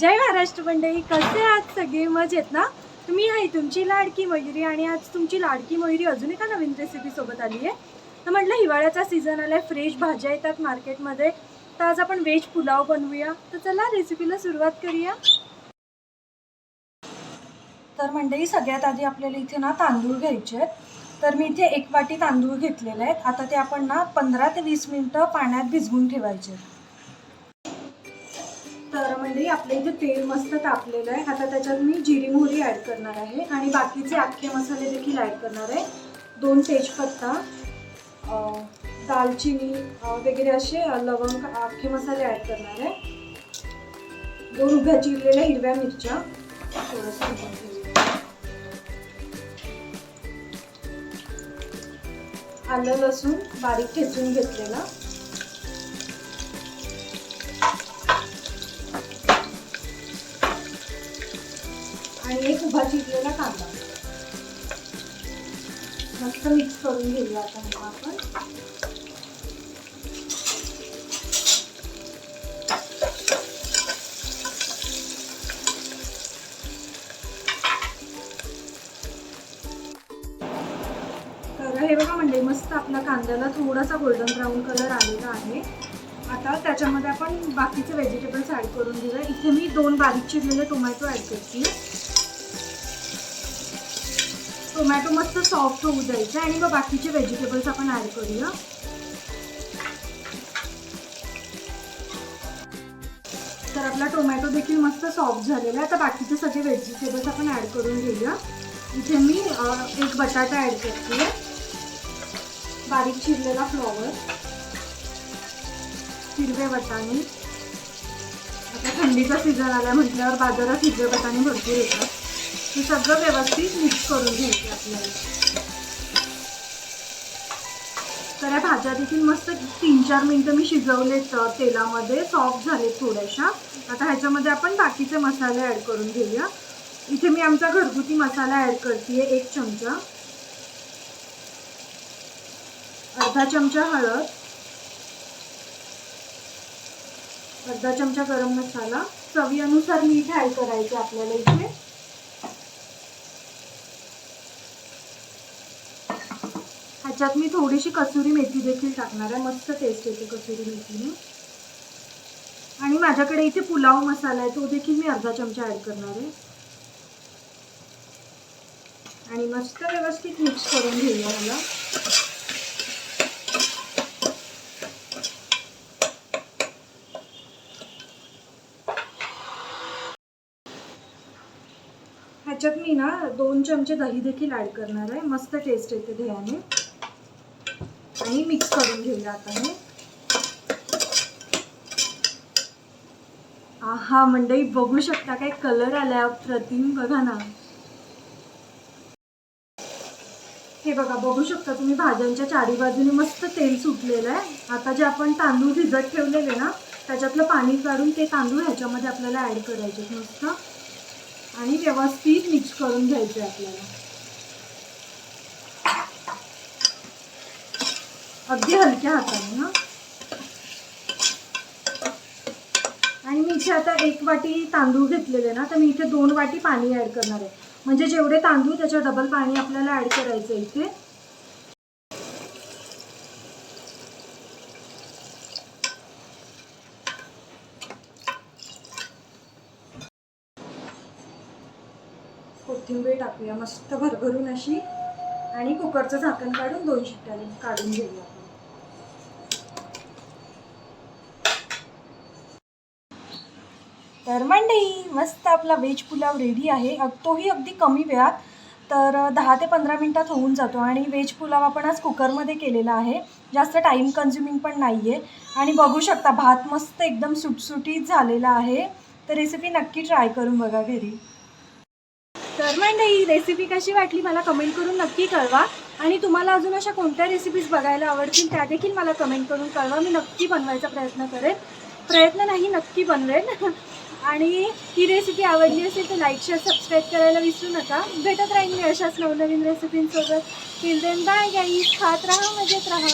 जय महाराष्ट्र मंडळी कसे आहात सगळे? मजेत ना? तुम्ही मी आहे तुमची लाडकी मयुरी आणि आज तुमची लाडकी मयुरी अजून एका नवीन रेसिपीसोबत आली आहे. तर म्हटलं हिवाळ्याचा सीझन आलाय फ्रेश भाज्या येतात मार्केटमध्ये तर आज आपण व्हेज पुलाव बनवूया. तर चला रेसिपीला सुरुवात करूया. तर मंडळी सगळ्यात आधी आपल्याला इथे ना तांदूळ घ्यायचे आहेत. तर मी इथे एक वाटी तांदूळ घेतलेले आहेत. आता ते आपण ना पंधरा ते वीस मिनटं पाण्यात भिजवून ठेवायचे आहेत. तर म्हणजे आपल्या इथे तेल मस्त तापलेलं आहे आता त्याच्यात मी जिरी मोहरी ॲड करणार आहे आणि बाकीचे अख्खे मसाले देखील ॲड करणार आहे. दोन तेजपत्ता दालचिनी वगैरे असे लवंग अख्खे मसाले ॲड करणार आहे. दोन उभ्या चिरलेल्या हिरव्या मिरच्या. थोडंसं आलं लसूण बारीक ठेचून घेतलेला. एक उभा चिरलेला कांदा. मस्त मिक्स करून घेऊया आता मग आपण. तर हे बघा म्हणजे मस्त आपल्या कांद्याला थोडासा गोल्डन ब्राऊन कलर आलेला आहे. आता त्याच्यामध्ये आपण बाकीचे व्हेजिटेबल्स ॲड करून घेऊया. इथे मी दोन बारीक चिरलेले टोमॅटो ॲड करते. टोमॅटो मस्त सॉफ्ट होऊ द्यायचा आणि मग बाकीचे व्हेजिटेबल्स आपण ॲड करूया. तर आपला टोमॅटो देखील मस्त सॉफ्ट झालेला आहे. आता बाकीचे सगळे व्हेजिटेबल्स आपण ॲड करून घेऊया. इथे मी एक बटाटा ॲड करते. बारीक चिरलेला फ्लॉवर हिरवे बटाणे आता थंडीचा सीझन आला म्हटल्यावर बाजारात हिरवे बटाणे भरपूर येतात. हे सगळं व्यवस्थित मिक्स करून घ्यायचं आपल्याला. तर या भाज्या देखील मस्त तीन चार मिनटं मी शिजवलेत तेलामध्ये सॉफ्ट झाले थोड्याशा. आता ह्याच्यामध्ये आपण बाकीचे मसाले ॲड करून घेऊया. इथे मी आमचा घरगुती मसाला ॲड करते एक चमचा. अर्धा चमचा हळद. अर्धा चमचा गरम मसाला. चवीनुसार मीठ ॲड करायचं आपल्याला इथे. ह्याच्यात मी थोडीशी कसुरी मेथी देखील टाकणार आहे. मस्त टेस्ट येते कसुरी मेथीने. आणि माझ्याकडे इथे पुलाव मसाला आहे तो देखील मी अर्धा चमचा ॲड करणार आहे. आणि मस्त व्यवस्थित मिक्स करून घेऊया मला ह्याच्यात मी ना दोन चमचे दही देखील ॲड करणार आहे. मस्त टेस्ट येते दह्याने. आणि मिक्स करून घेऊया आता हे. हा मंडई बघू शकता काय कलर आलाय प्रतिम बघा ना. हे बघा बघू शकता तुम्ही भाज्यांच्या चारी बाजूने मस्त तेल सुटलेलं आहे. आता जे आपण तांदूळ भिजत ठेवलेले ना त्याच्यातलं पाणी काढून ते तांदूळ ह्याच्यामध्ये आपल्याला ॲड करायचे मस्त. आणि व्यवस्थित मिक्स करून घ्यायचे आपल्याला. अगदी हलक्या हाताने ना आणि मी इथे आता एक वाटी तांदूळ घेतलेले ना तर मी इथे दोन वाटी पाणी ॲड करणार आहे. म्हणजे जेवढे तांदूळ त्याच्या डबल पाणी आपल्याला ॲड करायचं इथे. कोथिंबीर टाकूया मस्त भरभरून अशी. आणि कुकरचं झाकण काढून दोन शिट्ट्या काढून घेऊया आपण तर मंडई मस्त आपला व्हेज पुलाव रेडी आहे. अग तोही अगदी कमी वेळात. तर दहा ते पंधरा मिनटात होऊन जातो आणि व्हेज पुलाव आपण आज कुकरमध्ये केलेला आहे. जास्त टाईम कन्झ्युमिंग पण नाही आहे आणि बघू शकता भात मस्त एकदम सुटसुटीत झालेला आहे. तर रेसिपी नक्की ट्राय करून बघा घरी. तर मंडई रेसिपी कशी वाटली मला कमेंट करून नक्की कळवा. आणि तुम्हाला अजून अशा कोणत्या रेसिपीज बघायला आवडतील त्या देखील मला कमेंट करून कळवा. मी नक्की बनवायचा प्रयत्न करेन. प्रयत्न नाही नक्की बनवेन. आणि ही रेसिपी आवडली असेल तर लाईक शेअर सबस्क्राईब करायला विसरू नका. भेटत राहील मी अशाच नवनवीन रेसिपींसोबत टिल देन बाय गाईज खात राहा मजेत राहा.